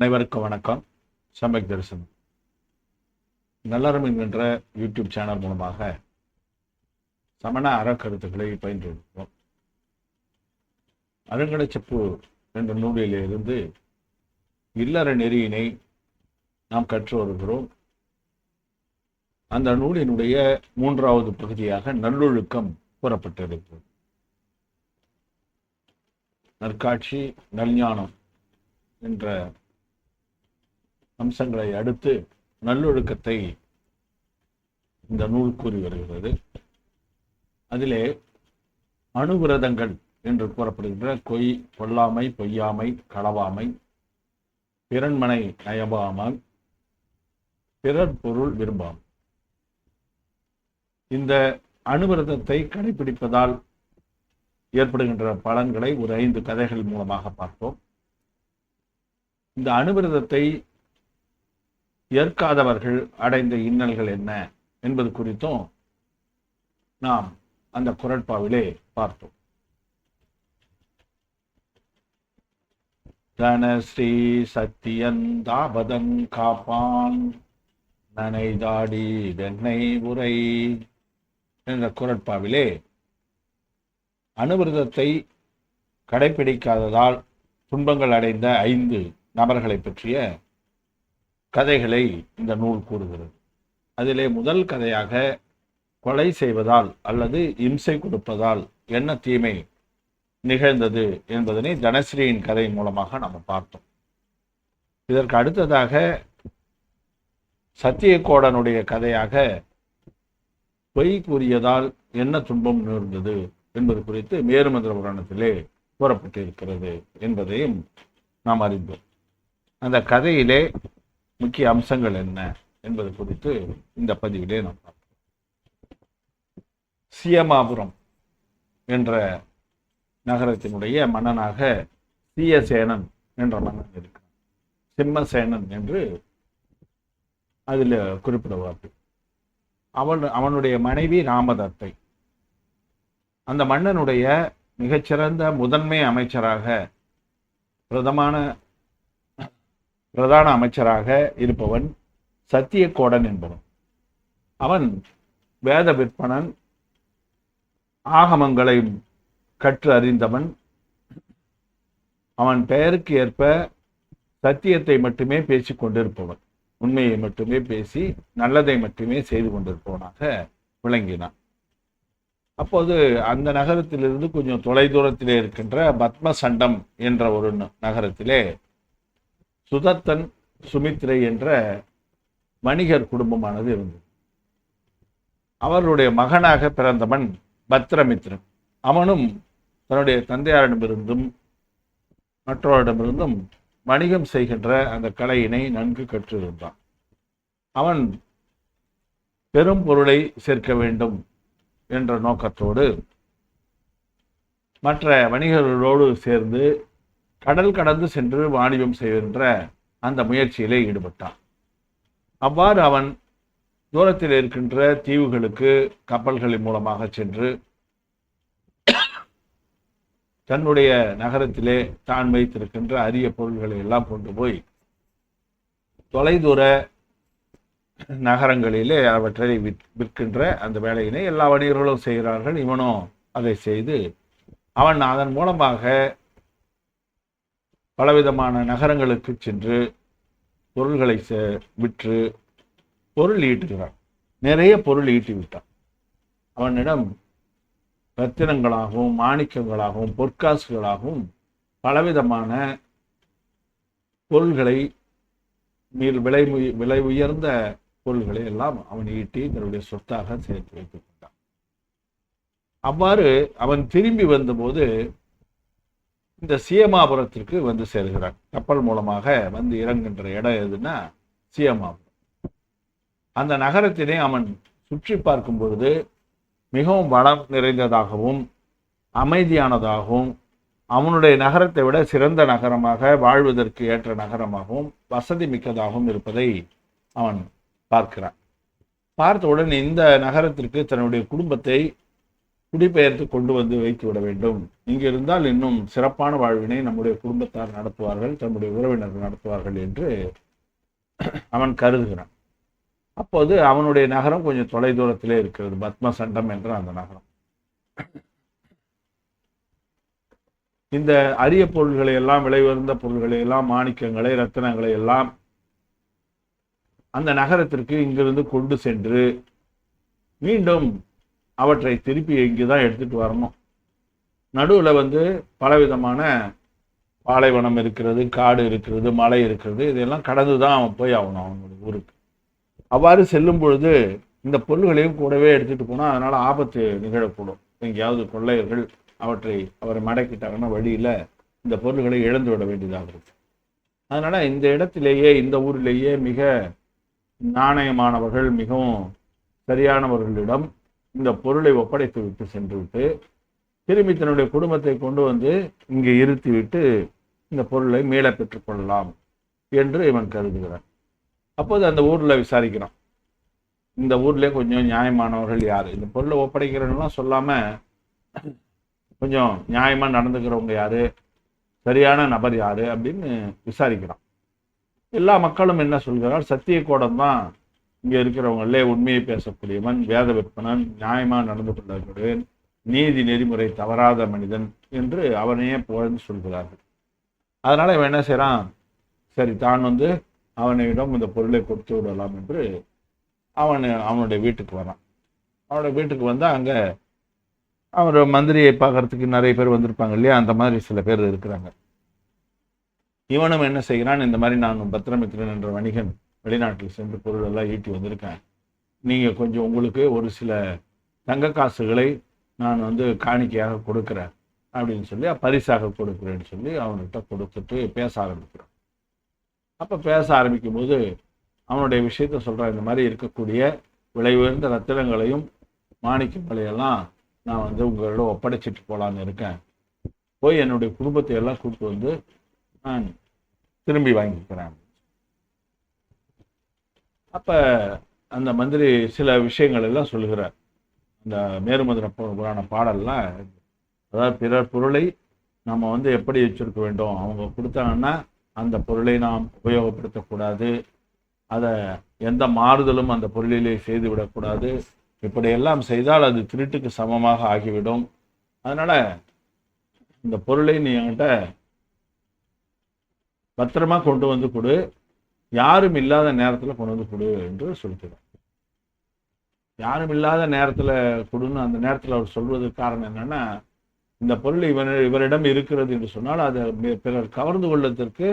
அனைவருக்கும் வணக்கம். சமக் தரிசனம். நல்லறம் என்கின்ற யூடியூப் சேனல் மூலமாக சமண அறக்கருத்துக்களை பயின்று வருகிறோம் அருங்கடைச்சப்பு என்ற நூலிலிருந்து இல்லற நெறியினை நாம் கற்று வருகிறோம். அந்த நூலினுடைய மூன்றாவது பகுதியாக நல்லொழுக்கம் கூறப்பட்டிருக்கிறது. நற்காட்சி நல்ஞானம் என்ற அம்சங்களை அடுத்து நல்லொழுக்கத்தை இந்த நூல் கூறி வருகிறது. அதிலே அணுவிரதங்கள் என்று கூறப்படுகின்ற கொய் கொல்லாமை பொய்யாமை களவாமை பிறன்மனை நயபாமல் பிறர் பொருள் விரும்பாம். இந்த அணுவிரதத்தை கடைபிடிப்பதால் ஏற்படுகின்ற பலன்களை ஒரு ஐந்து கதைகள் மூலமாக பார்ப்போம். இந்த அணுவிரதத்தை ஏற்காதவர்கள் அடைந்த இன்னல்கள் என்ன என்பது குறித்தும் நாம் அந்த குரட்பாவிலே பார்த்தோம். தனஸ்ரீ சத்தியன் தாபதன் காப்பான் நனைதாடி வெண்ணெய் உரை என்ற குரட்பாவிலே அனுவிரதத்தை கடைபிடிக்காததால் துன்பங்கள் அடைந்த ஐந்து நபர்களை பற்றிய கதைகளை இந்த நூல் கூறுகிறது. அதிலே முதல் கதையாக கொலை செய்வதால் அல்லது இம்சை கொடுப்பதால் என்ன தீமை நிகழ்ந்தது என்பதனை தனஸ்ரீயின் கதை மூலமாக நம்ம பார்த்தோம். இதற்கு அடுத்ததாக சத்தியகோடனுடைய கதையாக பொய் கூறியதால் என்ன துன்பம் நேர்ந்தது என்பது குறித்து மேருமந்திர புராணத்திலே கூறப்பட்டிருக்கிறது என்பதையும் நாம் அறிந்தோம். அந்த கதையிலே முக்கிய அம்சங்கள் என்ன என்பது குறித்து இந்த பதிவிலே நாம் பார்ப்போம். சியமாபுரம் என்ற நகரத்தினுடைய மன்னனாக சீயசேனன் என்ற மன்னன் இருக்கிறான். சிம்மசேனன் என்று அதில் குறிப்பிடுவார்கள். அவன் அவனுடைய மனைவி ராமதத்தை. அந்த மன்னனுடைய மிகச்சிறந்த முதன்மை அமைச்சராக பிரதமான பிரதான அமைச்சராக இருப்பவன் சத்தியகோடன் என்பவன். அவன் வேத விற்பனன் ஆகமங்களை கற்று அறிந்தவன். அவன் பெயருக்கு ஏற்ப சத்தியத்தை மட்டுமே பேசி கொண்டிருப்பவன். உண்மையை மட்டுமே பேசி நல்லதை மட்டுமே செய்து கொண்டிருப்பவனாக விளங்கினான். அப்போது அந்த நகரத்திலிருந்து கொஞ்சம் தொலைதூரத்திலே இருக்கின்ற பத்மசண்டம் என்ற ஒரு நகரத்திலே சுதத்தன் சுமித்ரை என்ற வணிகர் குடும்பமானது இருந்தது. அவருடைய மகனாக பிறந்தவன் பத்ரமித்ரன். அவனும் தன்னுடைய தந்தையாரிடமிருந்தும் மற்றவரிடமிருந்தும் வணிகம் செய்கின்ற அந்த கலையினை நன்கு கற்றிருந்தான். அவன் பெரும் பொருளை சேர்க்க வேண்டும் என்ற நோக்கத்தோடு மற்ற வணிகர்களோடு சேர்ந்து கடல் கடந்து சென்று வாணிபம் செய்கின்ற அந்த முயற்சியிலே ஈடுபட்டான். அவ்வாறு அவன் தூரத்தில் இருக்கின்ற தீவுகளுக்கு கப்பல்களின் மூலமாக சென்று தன்னுடைய நகரத்திலே தான் வைத்திருக்கின்ற அரிய பொருள்களை எல்லாம் கொண்டு போய் தொலைதூர நகரங்களிலே அவற்றை விற்கின்ற அந்த வேலையினை எல்லா வணிகர்களும் செய்கிறார்கள். இவனும் அதை செய்து அவன் அதன் மூலமாக பலவிதமான நகரங்களுக்கு சென்று பொருள்களை விற்று பொருள் ஈட்டுகிறான். நிறைய பொருள் ஈட்டி விட்டான். அவனிடம் ரத்தினங்களாகவும் மாணிக்கங்களாகவும் பொற்காசுகளாகவும் பலவிதமான பொருள்களை விலை விலை உயர்ந்த பொருள்களை எல்லாம் அவன் ஈட்டி தன்னுடைய சொத்தாக சேர்த்து வைத்துக் கொண்டான். அவ்வாறு அவன் திரும்பி வந்தபோது இந்த சியமாபுரத்திற்கு வந்து சேர்கிறான் கப்பல் மூலமாக வந்து இறங்குகின்ற இடம் எதுன்னா சியமாபுரம் அந்த நகரத்தினை அவன் சுற்றி பார்க்கும் பொழுது மிகவும் வளம் நிறைந்ததாகவும் அமைதியானதாகவும் அவனுடைய நகரத்தை விட சிறந்த நகரமாக வாழ்வதற்கு ஏற்ற நகரமாகவும் வசதி மிக்கதாகவும் இருப்பதை அவன் பார்க்கிறான். பார்த்தவுடன் இந்த நகரத்திற்கு தன்னுடைய குடும்பத்தை குடிபெயர்த்து கொண்டு வந்து வைத்து விட வேண்டும். இங்கு இருந்தால் இன்னும் சிறப்பான வாழ்வினை நம்முடைய குடும்பத்தார் நடத்துவார்கள் தன்னுடைய உறவினர்கள் நடத்துவார்கள் என்று அவன் கருதுகிறான். அப்போது அவனுடைய நகரம் கொஞ்சம் தொலைதூரத்திலே இருக்கிறது பத்ம சண்டம் என்ற அந்த நகரம். இந்த அரிய பொருள்களை எல்லாம் விலை உயர்ந்த பொருள்களை எல்லாம் மாணிக்கங்களை ரத்தினங்களை எல்லாம் அந்த நகரத்திற்கு இங்கிருந்து கொண்டு சென்று மீண்டும் அவற்றை திருப்பி இங்கே தான் எடுத்துகிட்டு வரணும். நடுவில் வந்து பலவிதமான பாலைவனம் இருக்கிறது காடு இருக்கிறது மலை இருக்கிறது இதெல்லாம் கடந்து தான் அவன் போய் ஆகணும் அவனுடைய ஊருக்கு. அவ்வாறு செல்லும் பொழுது இந்த பொருள்களையும் கூடவே எடுத்துகிட்டு போனால் அதனால் ஆபத்து நிகழக்கூடும். எங்கேயாவது கொள்ளையர்கள் அவற்றை அவரை மடக்கிட்டாங்கன்னா வழியில் இந்த பொருள்களை இழந்து விட வேண்டியதாக இருக்கும். அதனால் இந்த இடத்திலேயே இந்த ஊரிலேயே மிக நாணயமானவர்கள் மிகவும் சரியானவர்களிடம் இந்த பொருளை ஒப்படைத்து விட்டு சென்று விட்டு திரும்பி தன்னுடைய குடும்பத்தை கொண்டு வந்து இங்கே இருத்தி விட்டு இந்த பொருளை மீள பெற்றுக்கொள்ளலாம் என்று இவன் கருதுகிறான். அப்போது அந்த ஊரில் விசாரிக்கிறான். இந்த ஊர்லேயே கொஞ்சம் நியாயமானவர்கள் யார்? இந்த பொருளை ஒப்படைக்கிறேன்லாம் சொல்லாமல் கொஞ்சம் நியாயமாக நடந்துக்கிறவங்க யார்? சரியான நபர் யார்? அப்படின்னு விசாரிக்கிறான். எல்லா மக்களும் என்ன சொல்கிறார் சத்திய கோடம் தான் இங்க இருக்கிறவங்களே உண்மையை பேசக்கூடியவன் வேத விற்பனன் நியாயமா நடந்து கொள்ளக்கூடியவன் நீதி நெறிமுறை தவறாத மனிதன் என்று அவனையே புகழ்ந்து சொல்கிறார்கள். அதனால இவன் என்ன செய்கிறான் சரி தான் வந்து அவனிடம் இந்த பொருளை கொடுத்து விடலாம் என்று அவன் அவனுடைய வீட்டுக்கு வரான். அவனுடைய வீட்டுக்கு வந்தா அங்க அவர் மந்திரியை பார்க்கறதுக்கு நிறைய பேர் வந்திருப்பாங்க இல்லையா? அந்த மாதிரி சில பேர் இருக்கிறாங்க. இவனும் என்ன செய்கிறான்? இந்த மாதிரி நான் பத்திரமித்திரன் என்ற வணிகன் வெளிநாட்டில் சென்று பொருளெல்லாம் ஈட்டி வந்திருக்கேன். நீங்கள் கொஞ்சம் உங்களுக்கு ஒரு சில தங்க காசுகளை நான் வந்து காணிக்கையாக கொடுக்குறேன் அப்படின்னு சொல்லி பரிசாக கொடுக்குறேன்னு சொல்லி அவன்கிட்ட கொடுத்துட்டு பேச ஆரம்பிக்கிறான் அப்போ பேச ஆரம்பிக்கும் போது அவனுடைய விஷயத்த சொல்கிறான் இந்த மாதிரி இருக்கக்கூடிய விலை உயர்ந்த ரத்தினங்களையும் மாணிக்கங்களையெல்லாம் நான் வந்து உங்களோட ஒப்படைச்சிட்டு போகலான்னு இருக்கேன். போய் என்னுடைய குடும்பத்தை எல்லாம் கூப்பிட்டு வந்து நான் திரும்பி வாங்கிக்கிறேன். அப்போ அந்த மந்திரி சில விஷயங்கள் எல்லாம் சொல்லுகிறார். இந்த மேருமதுர புராண பாடல்லாம் அதாவது பிறர் பொருளை நம்ம வந்து எப்படி வச்சிருக்க வேண்டும்? அவங்க கொடுத்தாங்கன்னா அந்த பொருளை நாம் உபயோகப்படுத்தக்கூடாது அதை எந்த மாறுதலும் அந்த பொருளிலே செய்து விடக்கூடாது இப்படியெல்லாம் செய்தால் அது திருட்டுக்கு சமமாக ஆகிவிடும். அதனால் இந்த பொருளை நீ என்கிட்ட பத்திரமா கொண்டு வந்து கொடு. யாரும் இல்லாத நேரத்துல கொண்டு வந்து கொடு என்று சொல்கிறார் யாரும் இல்லாத நேரத்துல கொடுன்னு அந்த நேரத்துல அவர் சொல்வதற்கு காரணம் என்னன்னா இந்த பொருள் இவன் இவரிடம் இருக்கிறது என்று சொன்னால் அதை பிறர் கவர்ந்து கொள்வதற்கு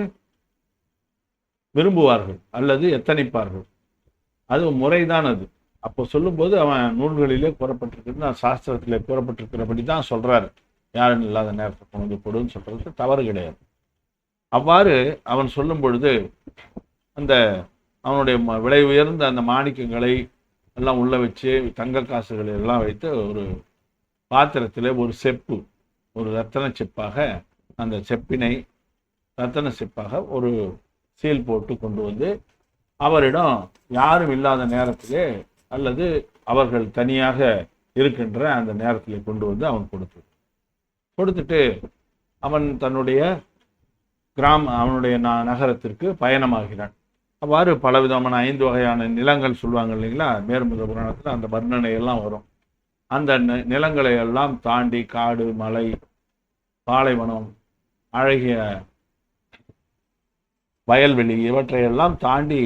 விரும்புவார்கள் அல்லது எத்தனைப்பார்கள். அது முறைதான் அது. அப்போ சொல்லும்போது அவன் நூல்களிலே கூறப்பட்டிருக்கிறது சாஸ்திரத்தில் கூறப்பட்டிருக்கிறபடி தான் சொல்றாரு. யாரும் இல்லாத நேரத்தை கொண்டு வந்து கொடுன்னு சொல்கிறது தவறு கிடையாது. அவ்வாறு அவன் சொல்லும் பொழுது அந்த அவனுடைய ம- விலை உயர்ந்த அந்த மாணிக்கங்களை எல்லாம் உள்ள வச்சு தங்க காசுகளை எல்லாம் வைத்து ஒரு பாத்திரத்தில் ஒரு செப்பு ஒரு ரத்தன செப்பாக அந்த செப்பினை ரத்தன செப்பாக ஒரு சீல் போட்டு கொண்டு வந்து அவரிடம் யாரும் இல்லாத நேரத்திலே அல்லது அவர்கள் தனியாக இருக்கின்ற அந்த நேரத்தில் கொண்டு வந்து அவன் கொடுத்து கொடுத்துட்டு அவன் தன்னுடைய கிராம அவனுடைய நகரத்திற்கு பயணமாகிறான். அவ்வாறு பலவிதமான ஐந்து வகையான நிலங்கள் சொல்லுவாங்க இல்லைங்களா? மேற்முத புராணத்தில் அந்த வர்ணனை எல்லாம் வரும். அந்த நிலங்களை எல்லாம் தாண்டி காடு மலை பாலைவனம் அழகிய வயல்வெளி இவற்றையெல்லாம் தாண்டி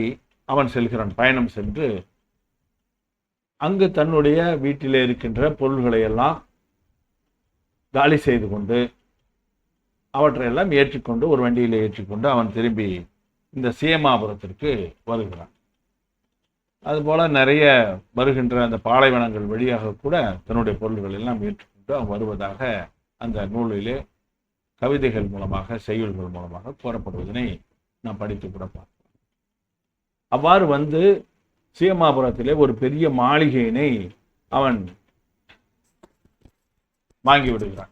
அவன் செல்கிறான். பயணம் சென்று அங்கு தன்னுடைய வீட்டிலே இருக்கின்ற பொருள்களை எல்லாம் காலி செய்து கொண்டு அவற்றையெல்லாம் ஏற்றிக்கொண்டு ஒரு வண்டியில் ஏற்றிக்கொண்டு அவன் திரும்பி இந்த சீமாபுரத்திற்கு வருகிறான். அதுபோல் நிறைய வருகின்ற அந்த பாலைவனங்கள் வழியாக கூட தன்னுடைய பொருள்கள் எல்லாம் ஏற்றுக்கொண்டு அவன் வருவதாக அந்த நூலிலே கவிதைகள் மூலமாக செய்யுள்கள் மூலமாக கூறப்படுவதனை நாம் படித்து கூட பார்க்கலாம். அவ்வாறு வந்து சீமாபுரத்திலே ஒரு பெரிய மாளிகையினை அவன் வாங்கி விடுகிறான்.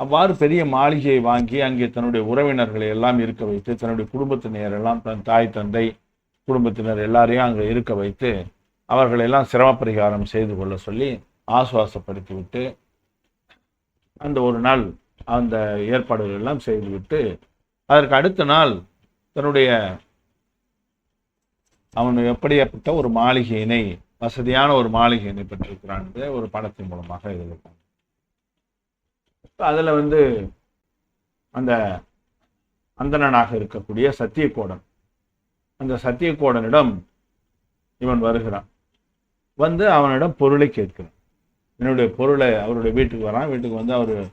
அவ்வாறு பெரிய மாளிகையை வாங்கி அங்கே தன்னுடைய உறவினர்களை எல்லாம் இருக்க வைத்து தன்னுடைய குடும்பத்தினர் எல்லாம் தன் தாய் தந்தை குடும்பத்தினர் எல்லாரையும் அங்கே இருக்க வைத்து அவர்களை எல்லாம் சிரம பரிகாரம் செய்து கொள்ள சொல்லி ஆசுவாசப்படுத்தி விட்டு அந்த ஒரு நாள் அந்த ஏற்பாடுகள் எல்லாம் செய்துவிட்டு அதற்கு அடுத்த நாள் தன்னுடைய அவன் எப்படியாப்பட்ட ஒரு மாளிகையினை வசதியான ஒரு மாளிகையினை பெற்றிருக்கிறான் ஒரு படத்தின் மூலமாக எதிர்பார்ப்பாங்க அதில் வந்து அந்த அந்தணனாக இருக்கக்கூடிய சத்தியகோடன் அந்த சத்தியகோடனிடம் இவன் வருகிறான். வந்து அவனிடம் பொருளை கேட்கிறான். என்னுடைய பொருளை அவருடைய வீட்டுக்கு வரான். வீட்டுக்கு வந்து அவர்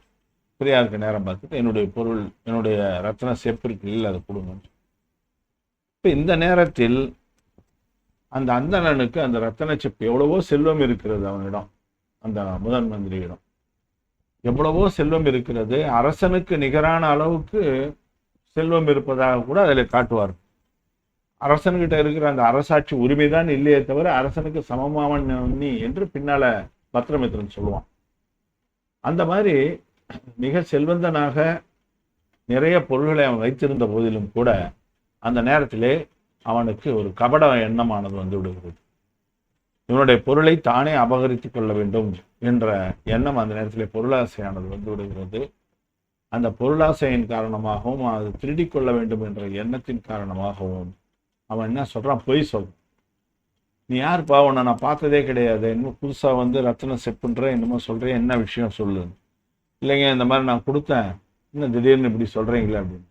பிரியாருக்கு நேரம் பார்த்துட்டு என்னுடைய பொருள் என்னுடைய ரத்ன செப்பு இருக்கு இல்லை அதை கொடுங்க. இப்போ இந்த நேரத்தில் அந்த அந்தணனுக்கு அந்த ரத்தன செப்பு எவ்வளவோ செல்வம் இருக்கிறது அவனிடம். அந்த முதன் மந்திரியிடம். எவ்வளவோ செல்வம் இருக்கிறது. அரசனுக்கு நிகரான அளவுக்கு செல்வம் இருப்பதாக கூட அதில் காட்டுவார். அரசன்கிட்ட இருக்கிற அந்த அரசாட்சி உரிமைதான் இல்லையே தவிர அரசனுக்கு சமமாவன் நீ என்று பின்னால பத்திரமித்திரன் சொல்லுவான். அந்த மாதிரி மிக செல்வந்தனாக நிறைய பொருள்களை அவன் வைத்திருந்த போதிலும் கூட அந்த நேரத்திலே அவனுக்கு ஒரு கபட எண்ணமானது வந்து விடுகிறது. இவனுடைய பொருளை தானே அபகரித்துக் கொள்ள வேண்டும் என்ற எண்ணம் அந்த நேரத்தில் பொருளாசையானது வந்து விடுகிறது. அந்த பொருளாசையின் காரணமாகவும் அது திருடி கொள்ள வேண்டும் என்ற எண்ணத்தின் காரணமாகவும் அவன் என்ன சொல்றான்? பொய் சொல். நீ யாருப்பா? உன்னை நான் பார்த்ததே கிடையாது. இன்னும் புதுசாக வந்து ரத்தன செப்புன்ற என்னமோ சொல்றேன். என்ன விஷயம் சொல்லு. இல்லைங்க இந்த மாதிரி நான் கொடுத்தேன். இன்னும் திடீர்னு இப்படி சொல்றீங்களே அப்படின்னு.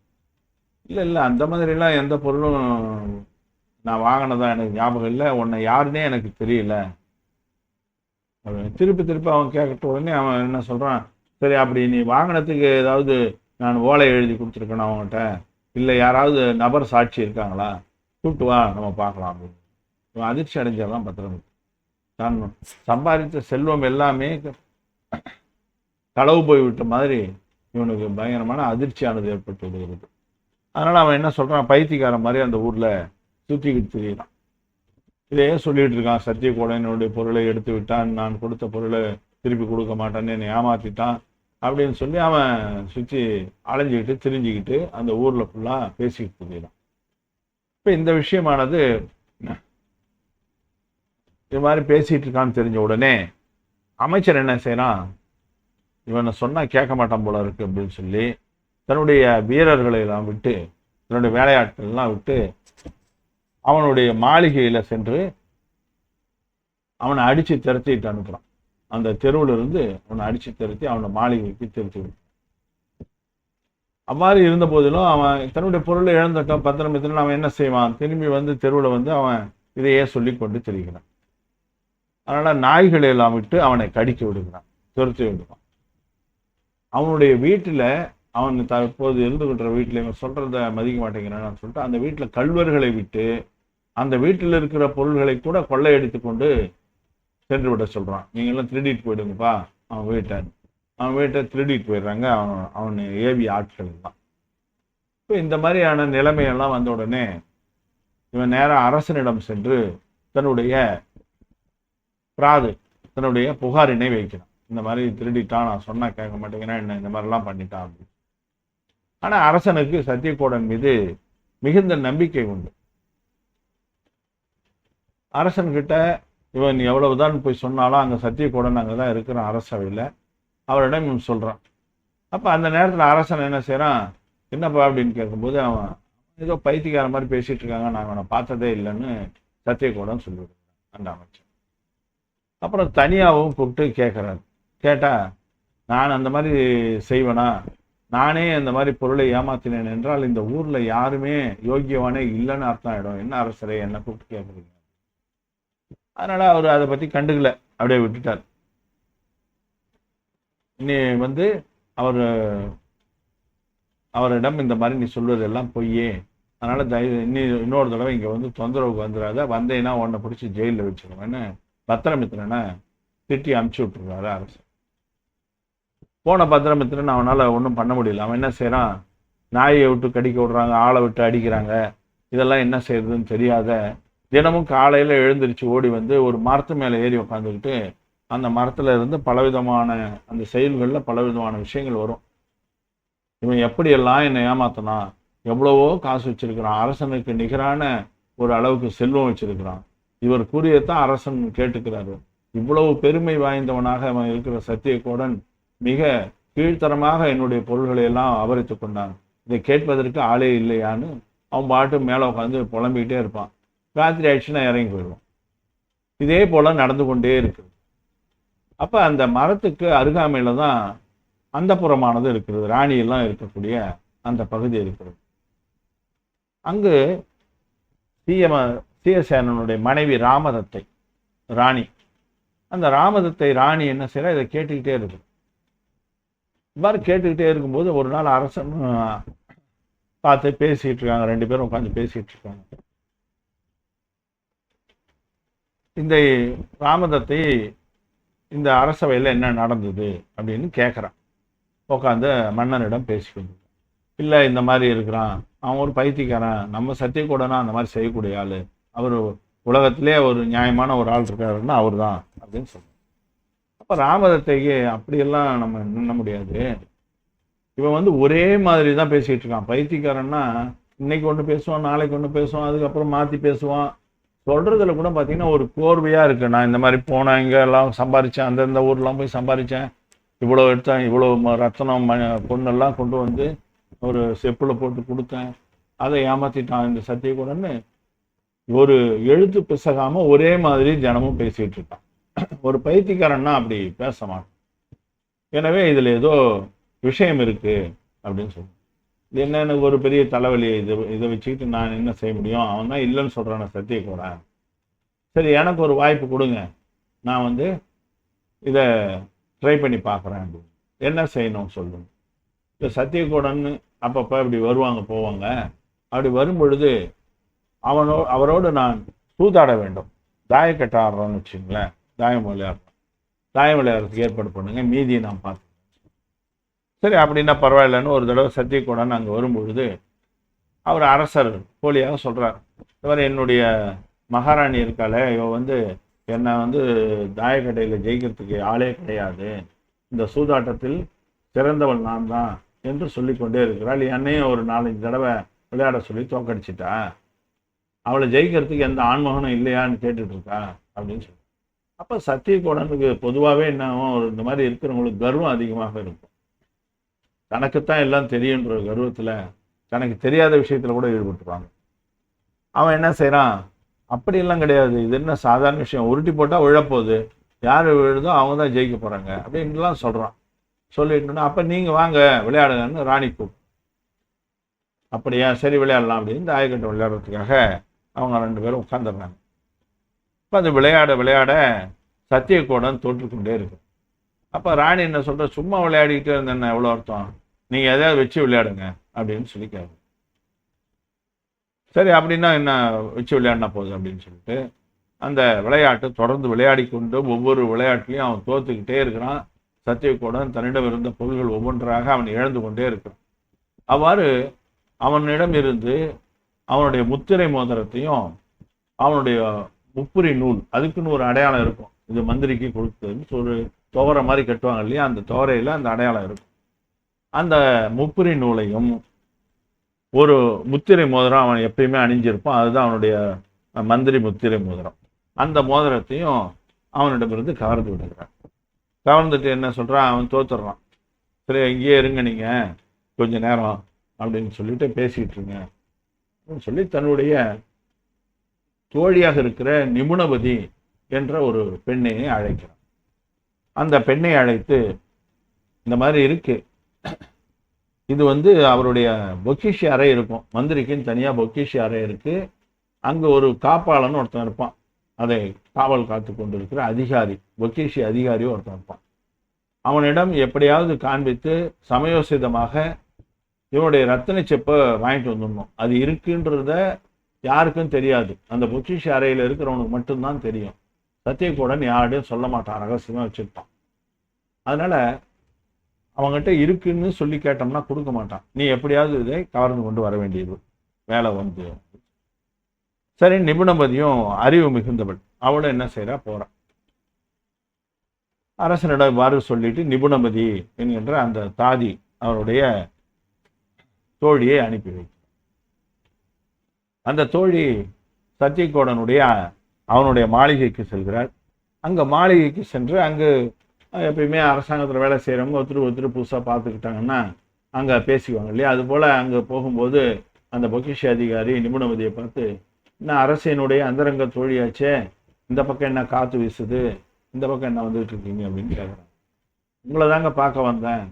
இல்லை இல்லை அந்த மாதிரிலாம் எந்த பொருளும் நான் வாங்கினதா எனக்கு ஞாபகம் இல்லை. உன்னை யாருன்னே எனக்கு தெரியல. அவன் திருப்பி திருப்பி அவன் கேட்கட்ட உடனே அவன் என்ன சொல்கிறான் சரி அப்படி நீ வாங்கினதுக்கு ஏதாவது நான் ஓலை எழுதி கொடுத்துருக்கேன் அவங்ககிட்ட இல்லை யாராவது நபர் சாட்சி இருக்காங்களா? கூப்பிட்டு வா நம்ம பார்க்கலாம் அப்படின்னு. அதிர்ச்சி அடைஞ்சிடலாம் பத்திரம். தான் சம்பாதித்த செல்வம் எல்லாமே களவு போய்விட்ட மாதிரி இவனுக்கு பயங்கரமான அதிர்ச்சியானது ஏற்பட்டு விடுகிறது. அதனால் அவன் என்ன சொல்கிறான் பைத்தியக்காரன் மாதிரி அந்த ஊரில் சுத்திக்கிட்டு தெரியலாம் இதையே சொல்லிட்டு இருக்கான் சத்தியகோடன் என்னுடைய பொருளை எடுத்து விட்டான் நான் கொடுத்த பொருளை திருப்பி கொடுக்க மாட்டேன்னு என்னை ஏமாத்திட்டான் அப்படின்னு சொல்லி அவன் சுற்றி அலைஞ்சிக்கிட்டு திரிஞ்சுக்கிட்டு அந்த ஊர்ல ஃபுல்லா பேசிக்கிட்டு திரியிறான் இப்போ இந்த விஷயமானது இது மாதிரி பேசிகிட்டு இருக்கான்னு தெரிஞ்ச உடனே அமைச்சர் என்ன செய்யறான் இவனை சொன்னா கேட்க மாட்டான் போல இருக்கு அப்படின்னு சொல்லி தன்னுடைய வீரர்களை எல்லாம் விட்டு தன்னுடைய வேலையாட்கள்லாம் விட்டு அவனுடைய மாளிகையில் சென்று அவனை அடிச்சு திரத்திட்டு அனுப்புறான். அந்த தெருவில் இருந்து அவனை அடித்து திரத்தி அவனை மாளிகைக்கு திருத்தி விட்டான் அவ்வாறு இருந்த போதிலும் அவன் தன்னுடைய பொருளை இழந்துட்டான் பத்திரம் பத்திரம் அவன் என்ன செய்வான்? திரும்பி வந்து தெருவில் வந்து அவன் இதையே சொல்லி கொண்டு திரிகிறான். அதனால் நாய்களை எல்லாம் விட்டு அவனை கடிக்க விடுகிறான் துரத்தி விடுவான் அவனுடைய வீட்டில் அவன் தற்போது இருந்துகின்ற வீட்டில் இவன் சொல்கிறத மதிக்க மாட்டேங்கிறான்னு சொல்லிட்டு அந்த வீட்டில் கல்வர்களை விட்டு அந்த வீட்டில் இருக்கிற பொருள்களை கூட கொள்ளையடித்து கொண்டு சென்று விட சொல்கிறான் நீங்களாம் திருடிட்டு போயிடுங்கப்பா. அவன் வீட்டை. அவன் வீட்டை திருடிட்டு போயிடுறாங்க. அவன் அவன் ஏவி ஆட்கள் தான். இப்போ இந்த மாதிரியான நிலைமையெல்லாம் வந்த உடனே இவன் நேராக அரசனிடம் சென்று தன்னுடைய பிராது தன்னுடைய புகாரினை வைக்கிறான். இந்த மாதிரி திருடிட்டான் நான் சொன்னால் கேட்க மாட்டேங்கிறேன் என்ன இந்த மாதிரிலாம் பண்ணிட்டான் அப்படின்னு. ஆனால் அரசனுக்கு சத்தியகோடன் மீது மிகுந்த நம்பிக்கை உண்டு. அரசன்கிட்ட இவன் எவ்வளவுதான் போய் சொன்னாலும் அங்கே அங்க சத்தியகோடன் அங்கதான் இருக்கிறான் அரசவையில். அவரிடம் இவன் சொல்கிறான் அப்போ அந்த நேரத்தில் அரசன் என்ன செய்கிறான் என்னப்பா? அப்படின்னு கேட்கும்போது அவன் ஏதோ பைத்தியக்கார மாதிரி பேசிகிட்டு இருக்காங்க நான் அவனை பார்த்ததே இல்லைன்னு சத்தியகோடன் சொல்லிவிடுறான் அந்த அமைச்சர் அப்புறம் தனியாகவும் கூப்பிட்டு கேட்குறாரு கேட்டா நான் அந்த மாதிரி செய்வேனா? நானே அந்த மாதிரி பொருளை ஏமாத்தினேன் என்றால் இந்த ஊரில் யாருமே யோக்கியவானே இல்லைன்னு அர்த்தம் ஆகிடும் என்ன அரசரே? என்ன கூப்பிட்டு கேட்குறீங்க அதனால் அவர் அதை பற்றி கண்டுக்கல. அப்படியே விட்டுட்டார். நீ வந்து அவர் அவரிடம் இந்த மாதிரி நீ சொல்வதெல்லாம் பொய்யே. அதனால் தயவு இன்னி இன்னொரு தடவை இங்கே வந்து தொந்தரவுக்கு வந்துடாத வந்தேன்னா உன்னை பிடிச்சி ஜெயிலில் வச்சிருவேன்னு பத்திரமித்திரனை திட்டி அமுச்சு விட்டுருக்காரு அரசு போன பத்திரமித்திரன் அவனால் ஒன்றும் பண்ண முடியல. அவன் என்ன செய்கிறான் நாயை விட்டு கடிக்க விடுறாங்க ஆளை விட்டு அடிக்கிறாங்க. இதெல்லாம் என்ன செய்யறதுன்னு தெரியாத தினமும் காலையில் எழுந்திரிச்சு ஓடி வந்து ஒரு மரத்து மேலே ஏறி உட்காந்துக்கிட்டு அந்த மரத்தில் இருந்து பலவிதமான அந்த செயல்களில் பலவிதமான விஷயங்கள் வரும். இவன் எப்படியெல்லாம் என்னை ஏமாத்தினான் எவ்வளவோ காசு வச்சிருக்கிறான். அரசனுக்கு நிகரான ஒரு அளவுக்கு செல்வம் வச்சிருக்கிறான். இவர் கூறியத்தான் அரசன் கேட்டுக்கிறாரு. இவ்வளவு பெருமை வாய்ந்தவனாக அவன் இருக்கிற சத்தியகோடன் மிக கீழ்த்தரமாக என்னுடைய பொருள்களை எல்லாம் அபகரித்து கொண்டான். இதை கேட்பதற்கு ஆளே இல்லையான்னு அவன் பாட்டு மேலே உட்காந்து புலம்பிக்கிட்டே இருப்பான். ராத்திரி ஆயிடுச்சுன்னா இறங்கி போயிடுவோம் இதே போல் நடந்து கொண்டே இருக்குது அப்போ அந்த மரத்துக்கு அருகாமையில் தான் அந்த புறமானது இருக்கிறது. ராணியெல்லாம் இருக்கக்கூடிய அந்த பகுதி இருக்கிறது. அங்கு சீயம சீயசேனனுடைய மனைவி ராமதத்தை ராணி. அந்த ராமதத்தை ராணி என்ன செய்யறா இதை கேட்டுக்கிட்டே இருக்கு. இவ்வாறு கேட்டுக்கிட்டே இருக்கும்போது ஒரு நாள் அரசன் பார்த்து பேசிகிட்டு இருக்காங்க. ரெண்டு பேரும் உட்காந்து பேசிகிட்டு இருக்காங்க. இந்த ராமதத்தை இந்த அரசவையில் என்ன நடந்தது அப்படின்னு கேட்குறான் உட்காந்து மன்னனிடம் பேசிக்கொண்டு. இல்லை இந்த மாதிரி இருக்கிறான். அவன் ஒரு பைத்தியக்காரன். நம்ம சத்தியக்கூடனா அந்த மாதிரி செய்யக்கூடிய ஆள். அவர் உலகத்திலே ஒரு நியாயமான ஒரு ஆள் இருக்காருன்னா அவர் தான் அப்படின்னு சொல்றான் அப்போ ராமதத்தைக்கு அப்படியெல்லாம் நம்ம நின்ன முடியாது? இவன் வந்து ஒரே மாதிரி தான் பேசிட்டு இருக்கான். பைத்தியக்காரன்னா இன்னைக்கு ஒன்று பேசுவான் நாளைக்கு ஒன்று பேசுவான் அதுக்கப்புறம் மாற்றி பேசுவான். சொல்றதுல கூட பார்த்தீங்கன்னா ஒரு கோர்வையாக இருக்கு. நான் இந்த மாதிரி போனேன் இங்கே எல்லாம் சம்பாரிச்சேன் அந்தந்த ஊர்லாம் போய் சம்பாதிச்சேன் இவ்வளோ எடுத்தேன் இவ்வளோ ம- ரத்தனம் ம பொண்ணெல்லாம் கொண்டு வந்து ஒரு செப்பில் போட்டு கொடுத்தேன். அதை ஏமாத்திட்டான் இந்த சத்தியகுணன்னு. ஒரு எழுத்து பிசகாம ஒரே மாதிரி ஜனமும் பேசிட்டு இருக்கான். ஒரு பைத்தியக்காரன்னா அப்படி பேச மாட்டான். எனவே இதுல ஏதோ விஷயம் இருக்கு அப்படின்னு சொல்லி என்ன எனக்கு ஒரு பெரிய தலைவலி இது இதை வச்சுக்கிட்டு நான் என்ன செய்ய முடியும்? அவன் தான் இல்லைன்னு சொல்கிறான் சத்திய கூட சரி எனக்கு ஒரு வாய்ப்பு கொடுங்க. நான் வந்து இதை ட்ரை பண்ணி பார்க்குறேன். அப்படின்னு என்ன செய்யணும் சொல்லுங்க. இந்த சத்தியகூடன்னு அப்பப்போ இப்படி வருவாங்க போவாங்க. அப்படி வரும்பொழுது அவனோ அவரோடு நான் சூதாட வேண்டும். தாயக்கட்ட ஆடுறோன்னு வச்சுங்களேன். தாயம் விளையாடுறோம் தாயம் விளையாடுறதுக்கு ஏற்பாடு பண்ணுங்கள் மீதியை நான் பார்த்து சரி அப்படின்னா பரவாயில்லைன்னு ஒரு தடவை சத்தியகோடன் அங்கே வரும்பொழுது அவர் அரசர் போலியாக சொல்கிறார் இந்த மாதிரி என்னுடைய மகாராணி இருக்காளே இவ வந்து என்னை வந்து தாயக்கடையில் ஜெயிக்கிறதுக்கு ஆளே கிடையாது. இந்த சூதாட்டத்தில் சிறந்தவள் நான் தான் என்று சொல்லிக்கொண்டே இருக்கிறாள். என்னையும் ஒரு நாலஞ்சு தடவை விளையாட சொல்லி தோக்கடிச்சிட்டா. அவளை ஜெயிக்கிறதுக்கு எந்த ஆண்மகனும் இல்லையான்னு கேட்டுட்ருக்கா அப்படின்னு சொல்லி அப்போ சத்தியகோடனுக்கு பொதுவாகவே என்ன ஒரு இந்த மாதிரி இருக்கிறவங்களுக்கு கர்வம் அதிகமாக இருக்கும். தனக்குத்தான் எல்லாம் தெரியுன்ற கர்வத்தில் தனக்கு தெரியாத விஷயத்தில் கூட ஈடுபட்டுருவாங்க. அவன் என்ன செய்கிறான் அப்படியெல்லாம் கிடையாது. இது என்ன சாதாரண விஷயம்? உருட்டி போட்டால் விழப்போகுது யார் விழுதோ அவங்க தான் ஜெயிக்க போகிறாங்க அப்படின்லாம் சொல்கிறான் சொல்லிட்டு அப்போ நீங்கள் வாங்க விளையாடுங்கன்னு ராணி கூப்பிட்டு அப்படியா? சரி விளையாடலாம் அப்படின்னு தாயக்கட்டை விளையாடுறதுக்காக அவங்க ரெண்டு பேரும் உட்காந்துடுறாங்க இப்போ அந்த விளையாட விளையாட சத்தியக்கோடன் தோற்றுக்கொண்டே இருக்கும் அப்போ ராணி என்ன சொல்ற? சும்மா விளையாடிக்கிட்டே இருந்தேன் எவ்வளோ அர்த்தம்? நீங்கள் எதையாவது வச்சு விளையாடுங்க அப்படின்னு சொல்லி கேட்கும் சரி அப்படின்னா என்ன வச்சு விளையாடினா போகுது அப்படின்னு சொல்லிட்டு அந்த விளையாட்டு தொடர்ந்து விளையாடி கொண்டு ஒவ்வொரு விளையாட்டுலையும் அவன் தோத்துக்கிட்டே இருக்கிறான். சத்தியகோடன் தன்னிடம் இருந்த பொருள்கள் ஒவ்வொன்றாக அவன் இழந்து கொண்டே இருக்கிறான். அவ்வாறு அவனிடம் இருந்து அவனுடைய முத்திரை மோதிரத்தையும் அவனுடைய முப்புரி நூல் அதுக்குன்னு ஒரு அடையாளம் இருக்கும். இது மந்திரிக்கு கொடுத்ததுன்னு ஒரு துவரை மாதிரி கட்டுவாங்க இல்லையா? அந்த துவரையில் அந்த அடையாளம் இருக்கும். அந்த முப்புரி நூலையும் ஒரு முத்திரை மோதிரம் அவன் எப்பயுமே அணிஞ்சிருப்பான். அதுதான் அவனுடைய மந்திரி முத்திரை மோதிரம். அந்த மோதிரத்தையும் அவனிடமிருந்து கவர்ந்து விடுகிறான். கவர்ந்துட்டு என்ன சொல்கிறான் அவன் தோத்துடுறான் சரி இங்கேயே இருங்க நீங்கள் கொஞ்ச நேரம் அப்படின்னு சொல்லிட்டு பேசிக்கிட்டு இருங்க. அப்படின்னு சொல்லி தன்னுடைய தோழியாக இருக்கிற நிபுணபதி என்ற ஒரு பெண்ணை அழைக்கிறான். அந்த பெண்ணை அழைத்து இந்த மாதிரி இருக்கு. இது வந்து அவருடைய பொக்கிஷி அறை இருக்கும். மந்திரிக்குன்னு தனியாக பொக்கிஷி அறை இருக்கு. அங்கே ஒரு காப்பாளன் ஒருத்தன் இருப்பான். அதை காவல் காத்து கொண்டிருக்கிற அதிகாரி பொக்கிஷி அதிகாரியும் ஒருத்தன் இருப்பான். அவனிடம் எப்படியாவது காண்பித்து சமயோசிதமாக இவனுடைய ரத்தன செப்பை வாங்கிட்டு வந்துடணும். அது இருக்குன்றத யாருக்கும் தெரியாது. அந்த பொக்கிஷி அறையில் இருக்கிறவனுக்கு மட்டும்தான் தெரியும். சத்தியகூடன் யார்டையும் சொல்ல மாட்டான் ரகசியமாக வச்சிருப்பான். அதனால அவங்ககிட்ட இருக்குன்னு சொல்லி கேட்டோம்னா கொடுக்க மாட்டான். நீ எப்படியாவது இதை கவர்ந்து கொண்டு வர வேண்டியது. வேலை வந்து. சரி நிபுணபதியும் அறிவு மிகுந்தவள். அவளும் என்ன செய்கிறா போகிறான் அரசனிடம் இவ்வாறு சொல்லிட்டு நிபுணபதி என்கின்ற அந்த தாதி அவருடைய தோழியை அனுப்பி வைக்கும் அந்த தோழி சத்தியகோடனுடைய அவனுடைய மாளிகைக்கு செல்கிறார். அங்கே மாளிகைக்கு சென்று அங்கு எப்பயுமே அரசாங்கத்தில் வேலை செய்கிறவங்க ஒருத்தர் ஒருத்தர் புதுசாக பார்த்துக்கிட்டாங்கன்னா அங்கே பேசிக்குவாங்க இல்லையா? அதுபோல் அங்கே போகும்போது அந்த பொக்கிஷ அதிகாரி நிபுணமதியை பார்த்து என்ன அரசினுடைய அந்தரங்க தோழியாச்சே? இந்த பக்கம் என்ன காற்று வீசுது? இந்த பக்கம் என்ன வந்துட்டு இருக்கீங்க? அப்படின்னு கேட்குறாங்க உங்களை தாங்க பார்க்க வந்தேன்.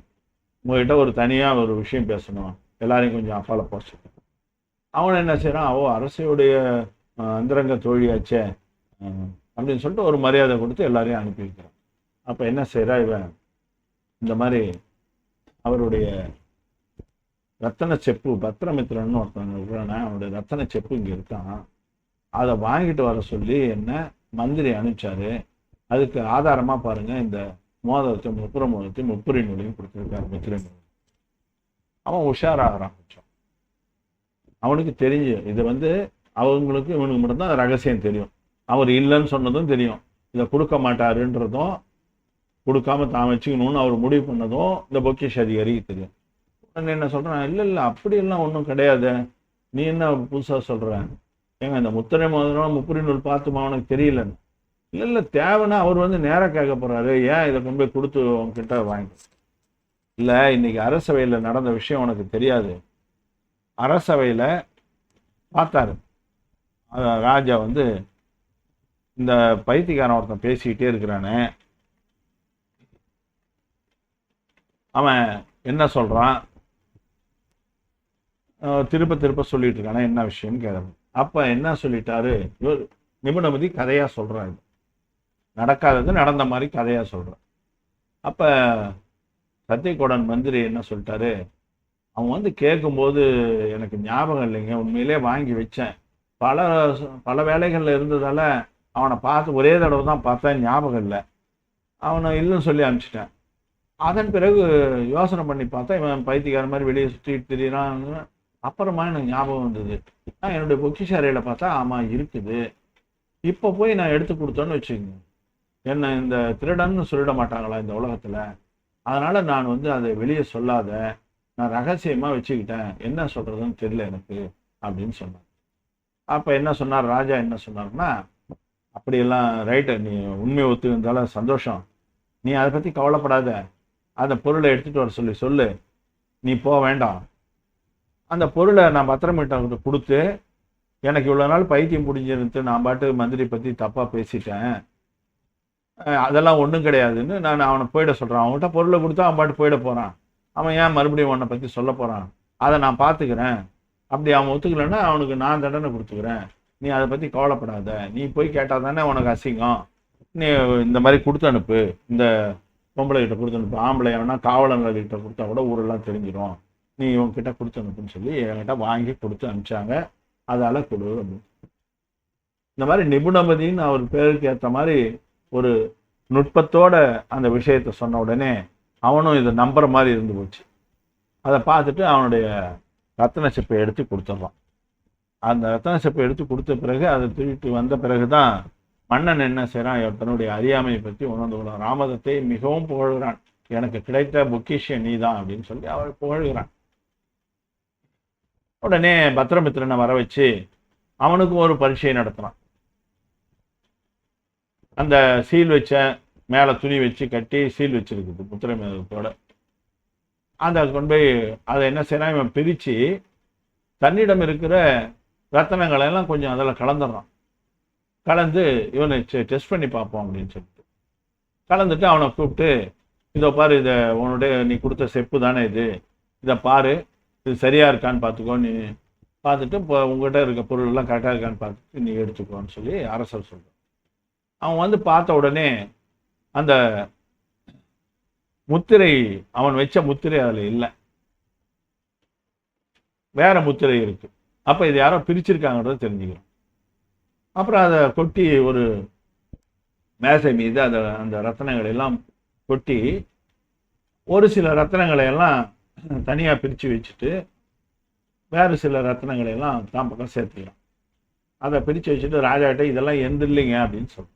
உங்ககிட்ட ஒரு தனியாக ஒரு விஷயம் பேசணும். எல்லாரையும் கொஞ்சம் அப்பால போச்சு அவன் என்ன செய்கிறான் ஓ அரசையுடைய அந்தரங்க தோழியாச்சே. அப்படின்னு சொல்லிட்டு ஒரு மரியாதை கொடுத்து எல்லாரையும் அனுப்பி வைக்கிறான் அப்போ என்ன செய்கிறா இவன்? இந்த மாதிரி அவருடைய ரத்தன செப்பு பத்திரமித்திரன்னு ஒருத்தவங்க இருக்கிறானே அவனுடைய ரத்தன செப்பு இங்கே இருக்கான். அதை வாங்கிட்டு வர சொல்லி என்ன மந்திரி அனுப்பிச்சாரு. அதுக்கு ஆதாரமாக பாருங்க இந்த மோதிரத்தை முப்புற மோதத்தை முப்புரை நூலையும் கொடுத்துருக்காரு மித்திர நூல் அவன் உஷாராகிறான். கொஞ்சம் அவனுக்கு தெரிஞ்சு இது வந்து அவங்களுக்கு இவனுக்கு மட்டும்தான் ரகசியம் தெரியும். அவர் இல்லைன்னு சொன்னதும் தெரியும். இதை கொடுக்க மாட்டாருன்றதும் கொடுக்காம தான் வச்சுக்கணும்னு அவர் முடிவு பண்ணதும் இந்த பொக்கிஷ் அதிகாரிக்கு தெரியும். உடனே என்ன சொல்கிறேன் இல்லை இல்லை அப்படியெல்லாம் ஒன்றும் கிடையாது. நீ என்ன புதுசாக சொல்கிறேன் ஏங்க இந்த முத்திரை மோதிரம் முப்புரி நூல் பார்த்துமா அவனுக்கு தெரியலன்னு? இல்லை இல்லை தேவைன்னா அவர் வந்து நேராக கேட்க போகிறாரு ஏன் இதை கொண்டு போய் கொடுத்து உங்ககிட்ட வாங்கி இல்லை இன்னைக்கு அரசவையில் நடந்த விஷயம் உனக்கு தெரியாது. அரசவையில் பார்த்தாரு. ராஜா வந்து இந்த பைத்தியக்காரன் ஒருத்தன் பேசிக்கிட்டே இருக்கிறானே. அவன் என்ன சொல்கிறான் திருப்ப திருப்ப சொல்லிட்டு இருக்கானே? என்ன விஷயம்னு கேட்கறது அப்போ என்ன சொல்லிட்டாரு? இவர் கதையாக சொல்கிறான் சொல்றாரு நடக்காதது நடந்த மாதிரி கதையாக சொல்கிறான் அப்போ சத்தியகோடன் மந்திரி என்ன சொல்லிட்டாரு? அவன் வந்து கேட்கும்போது எனக்கு ஞாபகம் இல்லைங்க. உண்மையிலே வாங்கி வச்சேன். பல பல வேலைகளில் இருந்ததால அவனை பார்த்து ஒரே தடவை தான் பார்த்தேன் ஞாபகம் இல்லை. அவனை இல்லைன்னு சொல்லி அனுப்பிச்சிட்டேன். அதன் பிறகு யோசனை பண்ணி பார்த்தா இவன் பைத்தியக்கார மாதிரி வெளியே சுற்றிட்டு திரியிறான் அப்புறமா எனக்கு ஞாபகம் வந்தது. நான் என்னுடைய பொக்கிஷ பார்த்தா ஆமாம் இருக்குது. இப்போ போய் நான் எடுத்து கொடுத்தோன்னு வச்சுக்கோங்க. என்னை இந்த திருடன்னு சொல்லிட மாட்டாங்களா இந்த உலகத்தில்? அதனால் நான் வந்து அதை வெளியே சொல்லாத நான் ரகசியமாக வச்சுக்கிட்டேன். என்ன சொல்கிறதுன்னு தெரியல எனக்கு அப்படின்னு சொன்னார். அப்போ என்ன சொன்னார்? ராஜா என்ன சொன்னார்னா அப்படியெல்லாம் ரைட்டு நீ உண்மையை ஒத்துக்கிட்டாலும் சந்தோஷம். நீ அதை பற்றி கவலைப்படாத. அந்த பொருளை எடுத்துகிட்டு வர சொல்லி சொல்லு. நீ போக வேண்டாம். அந்த பொருளை நான் பத்திரமிட்ட கொடுத்து எனக்கு இவ்வளோ நாள் பைத்தியம் முடிஞ்சிருந்து நான் பாட்டு மந்திரி பற்றி தப்பாக பேசிட்டேன். அதெல்லாம் ஒன்றும் கிடையாதுன்னு நான் அவனை போயிட சொல்கிறேன் அவன்கிட்ட பொருளை கொடுத்தா அவன் பாட்டு போயிட போகிறான் அவன் ஏன் மறுபடியும் உன்னை பற்றி சொல்ல போகிறான் அதை நான் பார்த்துக்கிறேன். அப்படி அவன் ஒத்துக்கலைன்னா அவனுக்கு நான் தண்டனை கொடுத்துக்கிறேன். நீ அதை பற்றி கவலைப்படாத. நீ போய் கேட்டால் தானே உனக்கு அசிங்கம். நீ இந்த மாதிரி கொடுத்து அனுப்பு. இந்த பொம்பளை கிட்ட கொடுத்து அனுப்பு. ஆம்பளை வேணா காவலர்கள்கிட்ட கொடுத்தா கூட ஊரெல்லாம் தெரிஞ்சிடும் நீ இவங்ககிட்ட கொடுத்து அனுப்புன்னு சொல்லி என்கிட்ட வாங்கி கொடுத்து அனுப்பிச்சாங்க. அதால் கொடு அப்படின்னு. இந்த மாதிரி நிபுணமதின்னு அவர் பேருக்கு ஏற்ற மாதிரி ஒரு நுட்பத்தோட அந்த விஷயத்த சொன்ன உடனே அவனும் இதை நம்புற மாதிரி இருந்து போச்சு. அதை பார்த்துட்டு அவனுடைய ரத்தன செப்பை எடுத்து கொடுத்துட்றான் அந்த ரத்தன செப்பை எடுத்து கொடுத்த பிறகு அதை திருட்டு வந்த பிறகு தான் மன்னன் என்ன செய்கிறான் தன்னுடைய அறியாமையை பற்றி உணர்ந்து கொள்ளான் ராமதத்தை மிகவும் புகழ்கிறான். எனக்கு கிடைத்த பொக்கிஷன் நீதான் அப்படின்னு சொல்லி அவள் புகழ்கிறான். உடனே பத்திரமித்திரனை வர வச்சு அவனுக்கும் ஒரு பரீட்சை நடத்தினான். அந்த சீல் வச்ச மேலே துணி வச்சு கட்டி சீல் வச்சிருக்குது புத்திரமிதத்தோட அந்த கொண்டு போய் அதை என்ன செய்யறான் இவன் பிரித்து தன்னிடம் இருக்கிற ரத்தனங்களை எல்லாம் கொஞ்சம் அதில் கலந்துடுறான். கலந்து இவனை டெஸ்ட் பண்ணி பார்ப்போம் அப்படின்னு சொல்லிட்டு. கலந்துட்டு அவனை கூப்பிட்டு இதோ பாரு இதை உன்னுடைய நீ கொடுத்த செப்பு தானே இது. இதை பாரு. இது சரியா இருக்கான்னு பார்த்துக்கோ. நீ பார்த்துட்டு இப்போ உங்ககிட்ட இருக்க பொருள்லாம் கரெக்டாக இருக்கான்னு பார்த்துட்டு நீ எடுத்துக்கோன்னு சொல்லி அரசர் சொல்கிறான் அவன் வந்து பார்த்த உடனே அந்த முத்திரை அவன் வச்ச முத்திரை அதில் இல்லை. வேற முத்திரை இருக்குது அப்போ இது யாரோ பிரிச்சிருக்காங்கன்றத தெரிஞ்சுக்கிறோம் அப்புறம் அதை கொட்டி ஒரு மேசை மீது அதை அந்த ரத்தனங்கள் எல்லாம் கொட்டி ஒரு சில ரத்தனங்களை எல்லாம் தனியாக பிரித்து வச்சுட்டு வேறு சில ரத்தனங்களை எல்லாம் தான் பக்கம் சேர்த்துக்கலாம். அதை பிரித்து வச்சுட்டு ராஜாட்ட இதெல்லாம் எந்த இல்லைங்க அப்படின்னு சொல்ற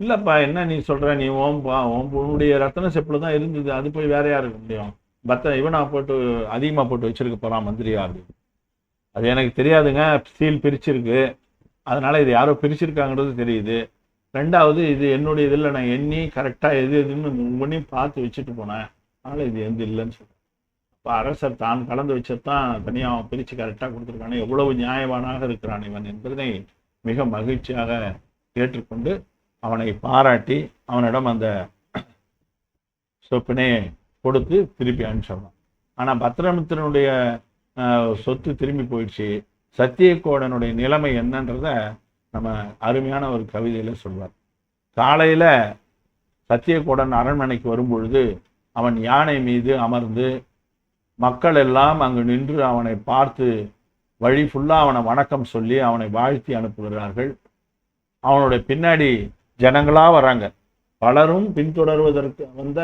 இல்லைப்பா என்ன நீ சொல்கிற நீ ஓம் பா- உன்னுடைய ரத்தன செப்பில் தான் இருந்தது. அது போய் வேற யாருக்கு முடியும்? பத்த இவனா போட்டு அதிகமாக போட்டு வச்சிருக்க போகிறான் மந்திரியா அப்படின்னு அது எனக்கு தெரியாதுங்க. சீல் பிரிச்சிருக்கு. அதனால இது யாரோ பிரிச்சிருக்காங்கிறது தெரியுது. ரெண்டாவது இது என்னுடைய இதில் நான் எண்ணி கரெக்டாக எது எதுன்னு முன்னே பார்த்து வச்சுட்டு போனேன். அதனால் இது எந்த இல்லைன்னு சொல்லுவேன் அப்போ அரசர் தான் கலந்து வச்சதான் தனியாக அவன் பிரித்து கரெக்டாக கொடுத்துருக்கானே. எவ்வளவு நியாயவானாக இருக்கிறான் இவன் என்பதனை மிக மகிழ்ச்சியாக ஏற்றுக்கொண்டு அவனை பாராட்டி அவனிடம் அந்த சொப்பினை கொடுத்து திருப்பி அனுப்பிச்சிடலாம் ஆனால் பத்திரமித்திரனுடைய சொத்து திரும்பி போயிடுச்சு. சத்தியகோடனுடைய நிலைமை என்னன்றத நம்ம அருமையான ஒரு கவிதையில் சொல்வார். காலையில் சத்தியகோடன் அரண்மனைக்கு வரும்பொழுது அவன் யானை மீது அமர்ந்து மக்கள் எல்லாம் அங்கு நின்று அவனை பார்த்து வழி ஃபுல்லாக அவனை வணக்கம் சொல்லி அவனை வாழ்த்தி அனுப்புகிறார்கள். அவனுடைய பின்னாடி ஜனங்களாக வராங்க. பலரும் பின்தொடர்வதற்கு வந்த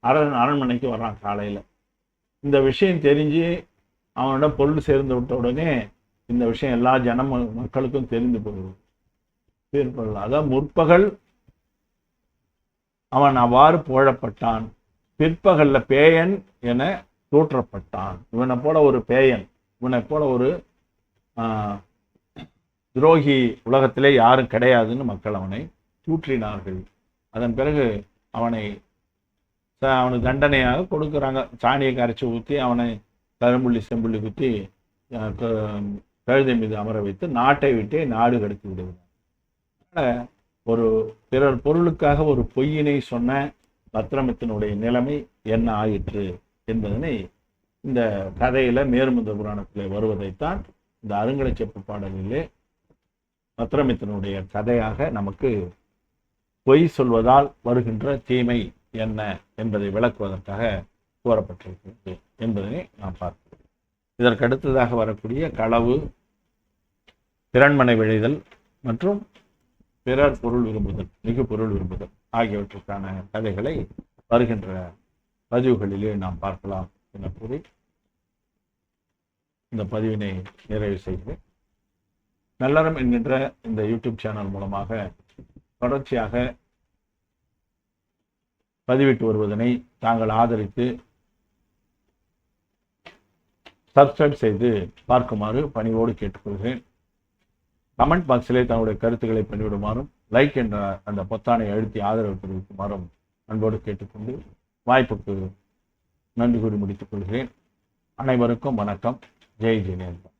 அரண் அரண்மனைக்கு வர்றான் காலையில். இந்த விஷயம் தெரிஞ்சு அவனிடம் பொருள் சேர்ந்து விட்ட உடனே இந்த விஷயம் எல்லா ஜன மக்களுக்கும் தெரிந்து போகுது தெரிந்து அதான் முற்பகல் அவன் அவ்வாறு புகழப்பட்டான். பிற்பகல்ல பேயன் என தூற்றப்பட்டான். இவனை போல ஒரு பேயன் இவனை போல ஒரு ஆஹ், துரோகி உலகத்திலே யாரும் கிடையாதுன்னு மக்கள் அவனை தூற்றினார்கள். அதன் பிறகு அவனை ச- அவனுக்கு தண்டனையாக கொடுக்குறாங்க. சாணியை கரைச்சி ஊற்றி அவனை கரும்புள்ளி செம்புள்ளி குத்தி க- கழுதை மீது அமர வைத்து நாட்டை விட்டே நாடு கடத்தி விடுகிறார். ஒரு பிறர் பொருளுக்காக ஒரு பொய்யினை சொன்ன பத்திரமத்தினுடைய நிலைமை என்ன ஆயிற்று என்பதனை இந்த கதையில மேருமந்த புராணத்தில் வருவதைத்தான் இந்த அருங்கலைச்செப்பு பாடலிலே பத்திரமித்தனுடைய கதையாக நமக்கு பொய் சொல்வதால் வருகின்ற தீமை என்ன என்பதை விளக்குவதற்காக கூறப்பட்டிருக்கிறது என்பதனை நாம் பார்க்கிறோம். இதற்கு அடுத்ததாக வரக்கூடிய களவு திறன்மனை விழைதல் மற்றும் பிறர் பொருள் விரும்புதல் மிகு பொருள் விரும்புதல் ஆகியவற்றுக்கான கதைகளை வருகின்ற பதிவுகளிலே நாம் பார்க்கலாம் என கூறி இந்த பதிவினை நிறைவு செய்கிறேன். நல்லறம் என்கின்ற இந்த யூடியூப் சேனல் மூலமாக தொடர்ச்சியாக பதிவிட்டு வருவதனை தாங்கள் ஆதரித்து சப்ஸ்கிரைப் செய்து பார்க்குமாறு பணிவோடு கேட்டுக்கொள்கிறேன். கமெண்ட் பாக்ஸிலே தங்களுடைய கருத்துக்களை பண்ணிவிடுமாறும் லைக் என்ற அந்த பொத்தானை அழுத்தி ஆதரவு தெரிவிக்குமாறும் அன்போடு கேட்டுக்கொண்டு வாய்ப்புக்கு நன்றி கூறி முடித்துக் கொள்கிறேன். அனைவருக்கும் வணக்கம். ஜெய் ஜெயலலிதா